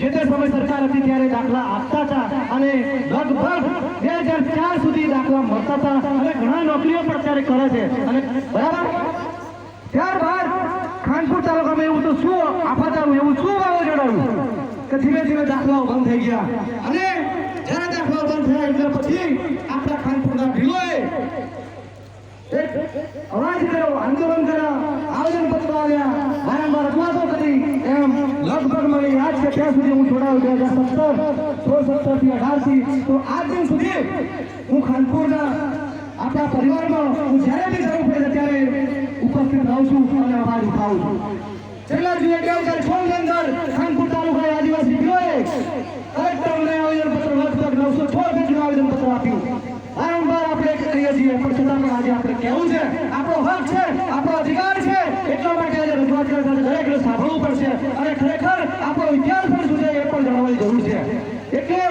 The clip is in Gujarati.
જે તે સમય સરકાર હતી ત્યારે દાખલા આપતા હતા અને લગભગ બે હજાર ચાર સુધી દાખલા મળતા હતા અને ઘણા નોકરીઓ પણ ત્યારે કરે છે. અને બરાબર? ત્યારબાદ ખાનપુર તાલુકામાં એવું તો શું આફત આવ્યું એવું શું વાવાઝોડું? આવ્યું કે ધીમે ધીમે દાખલાઓ બંધ થઈ ગયા. અને જ્યારે દાખલાઓ બંધ થયા એટલે પછી આપણા ખાનપુરના ભીલોએ એક અવાજ કર્યો, આંદોલન કર્યા આવેદન પત્ર આવ્યા વારંવાર રજૂઆતો કરી એમ લગભગ મને યાદ છે ત્યાં સુધી હું જોડાયો બે હજાર સત્તર, સોળ સત્તરથી અઢારથી. તો આજ દિન સુધી હું ખાનપુરના આપણા પરિવારમાં હું જ્યારે બી જરૂર પડે છે ત્યારે ઉપસ્થિત રહું છું અને અવાજ ઉઠાવું છું. છેલ્લા જોઈએ બે હજાર સોળની અંદર ખાનપુર તાલુકા આદિવાસી ભીલોએ કલેક્ટરને આવેદનપત્ર લગભગ નવસો છ પેજનું આવેદનપત્ર આપ્યું. વારંવાર આપણે કહીએ છીએ, પણ છતાં પણ આજે આપણે કહેવું છે, આપણો હક છે, આપણો અધિકાર છે, એટલા માટે આજે રજૂઆત કરતા દરેકને સાંભળવું પડશે. અને ખરેખર આપણો ઇતિહાસ પણ શું છે એ પણ જાણવાની જરૂર છે. એટલે